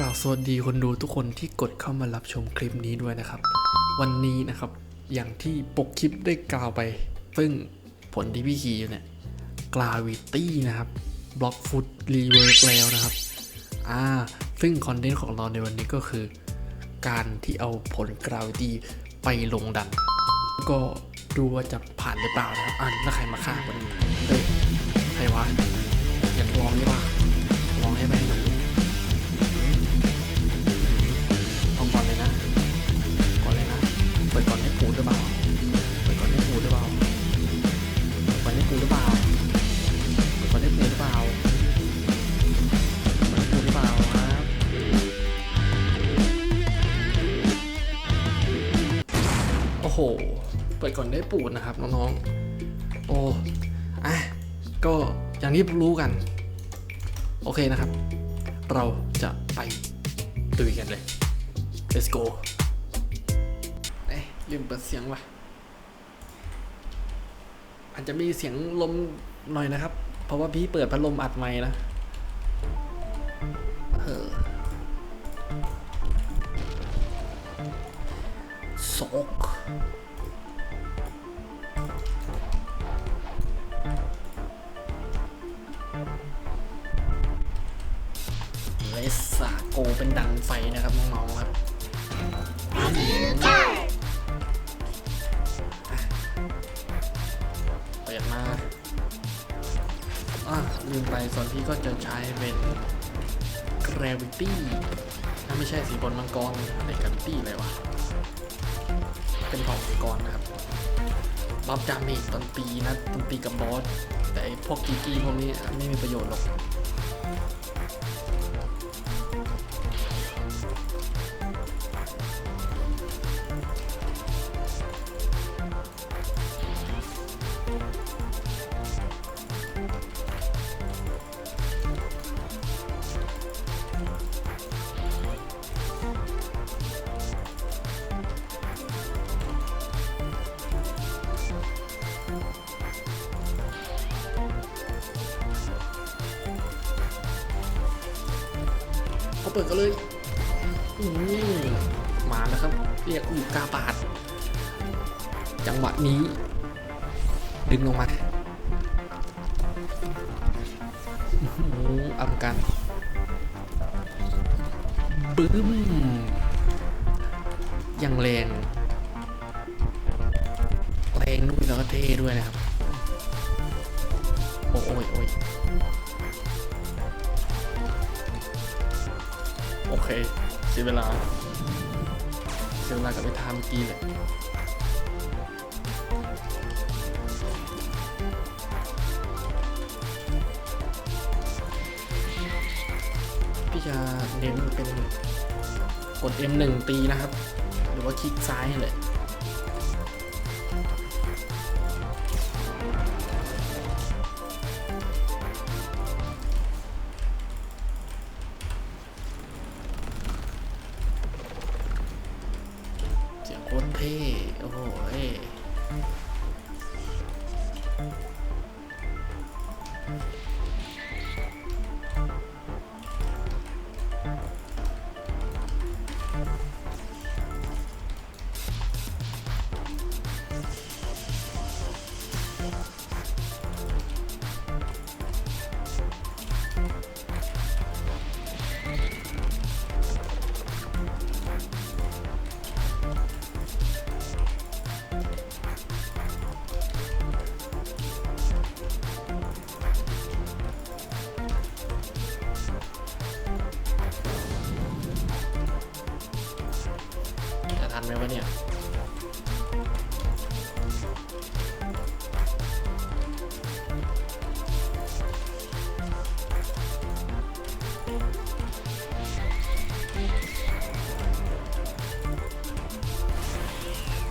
กล่าวสวัสดีคนดูทุกคนที่กดเข้ามารับชมคลิปนี้ด้วยนะครับ วันนี้นะครับอย่างที่ปกคลิปได้กล่าวไป ซึ่งผลที่พี่ขี่อยู่เนี่ย Gravity นะครับ Block Foot Rework แล้วนะครับอ่าซึ่งคอนเทนต์ของเราในวันนี้ก็คือ การที่เอาผล Gravity ไปลงดัน ก็ดูว่าจะผ่านหรือเปล่านะครับอ่านแล้วใครมาฆ่ามันเฮ้ยใครวะอยากลองนี่วะลองให้ไปหนู โอ้โห เปิดก่อนได้ปูดนะครับน้องๆ โอ้อะก็อย่างที่รู้กัน โอเคนะครับ เราจะไปตุยกันเลย let's go เอ้ยลืมเปิดเสียงว่ะ อาจจะมีเสียงลมหน่อยนะครับ เพราะว่าพี่เปิดพัดลมอัดไม้นะเออโซก เลสาโกเป็นดังไฟนะครับน้องๆครับอะเปิดมาอะลืมไปส่วนพี่ก็จะใช้เป็น gravity ถ้าไม่ใช่สีบนมังกรอะไร gravity เลยวะ เป็นของมังกรนะครับบัฟจาเมจตอนปีนะตอนตีกับบอสแต่พวกกีกี้พวกนี้ไม่มีประโยชน์หรอก ก็เปิดกันเลยอืมมาแล้วครับ เรียกอุกกาบาตจังหวะนี้ ดึงลงมาอื้อหืออัมกันบึ้มยังแรงแรงด้วยแล้วก็เท่ด้วยนะครับ โอ้โอ้ยโอ้ย โอเคเสียเวลาเสียเวลากับไปทำเมื่อกี้เลยพี่จะเน้นเป็นกด M1 ตีนะครับ หรือว่าคลิกซ้ายเลย พี่ โอ้โห ไหมวะเนี่ย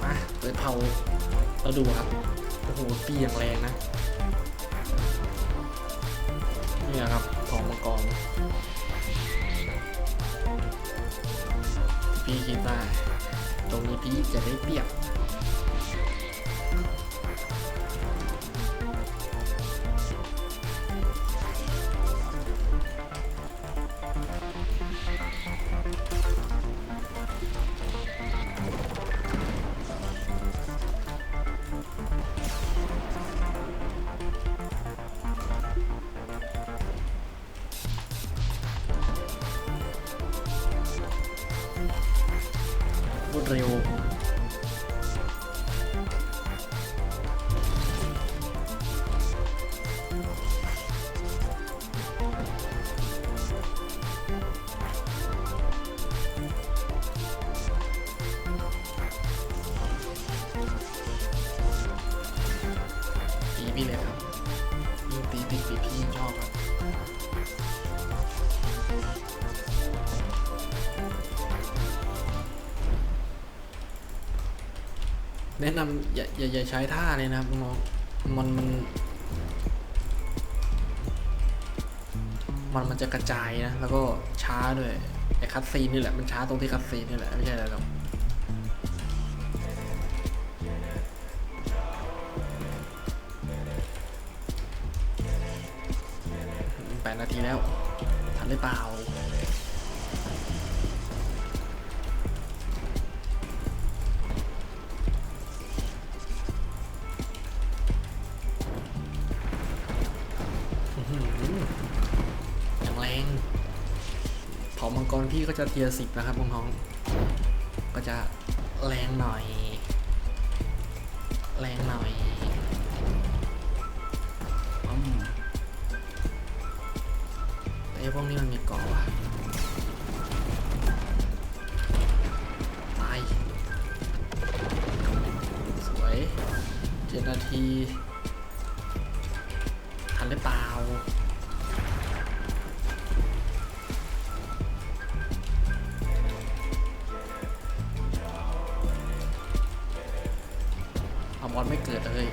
มาเปิดเผาเราดูครับ โอ้โหปีอย่างแรงนะ นี่ครับทองมังกรพี่คิดว่าตร งนี้พี่จะ รวดเร็วตีพี่เลยครับยิงตีติดปีพี่ยิ่ชอบครับ แนะนำอย่าอย่าอย่าใช้ท่าเลยนะครับน้องมันมันมันมันจะกระจายนะ แล้วก็ช้าด้วยไอ้คัตซีนนี่แหละมันช้าตรงที่คัตซีนนี่แหละไม่ใช่อะไรหรอกแปดนาทีแล้ว ทันหรือเปล่า กรพี่ก็จะเทียร์สิบนะครับน้องๆก็จะแรงหน่อย แรงหน่อยอแต่พวกนี้มันมีเกาะว่ะตายสวยเจ็ดนาที บอลไม่เกิดเลย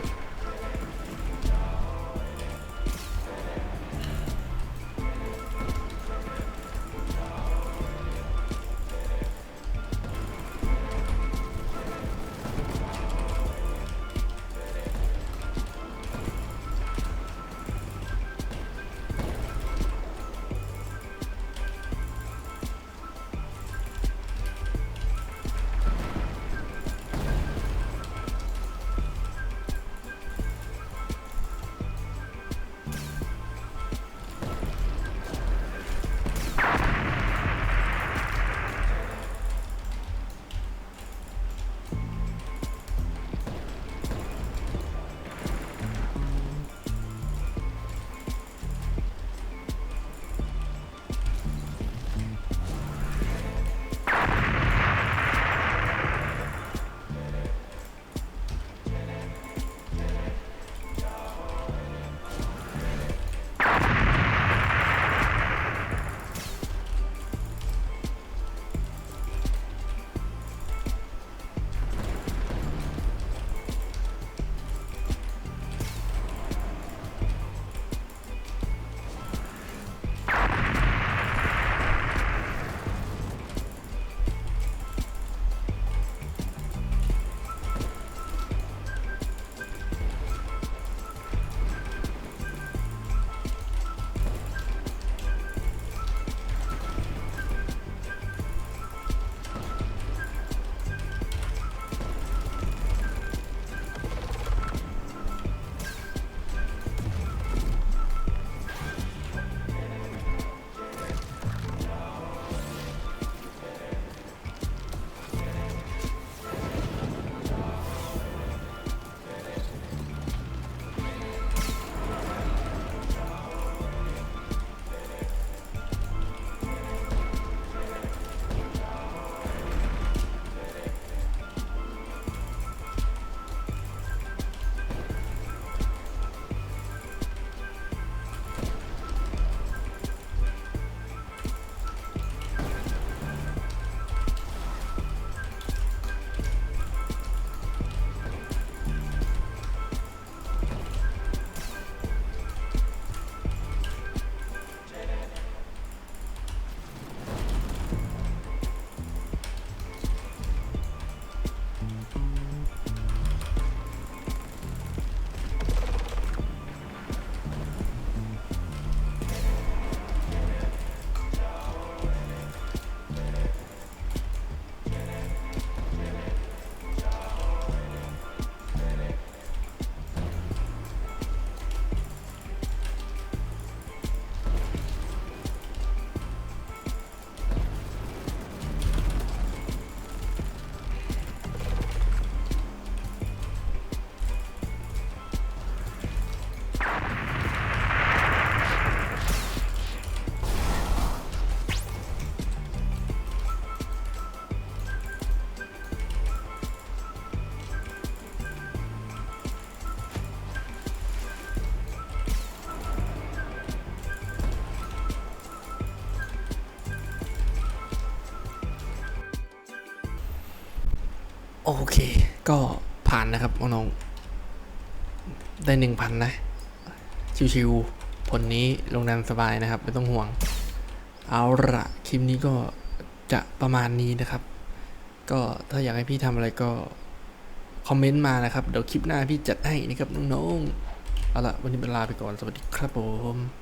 โอเค ก็ผ่านนะครับน้องๆได้หนึ่งพันนะ ชิวๆผลนี้ลงแรมสบายนะครับ ไม่ต้องห่วง เอาละคลิปนี้ก็จะประมาณนี้นะครับ ก็ถ้าอยากให้พี่ทำอะไรก็ คอมเมนต์มานะครับ เดี๋ยวคลิปหน้าพี่จัดให้นะครับน้องๆ เอาละวันนี้เป็นลาไปก่อน สวัสดีครับผม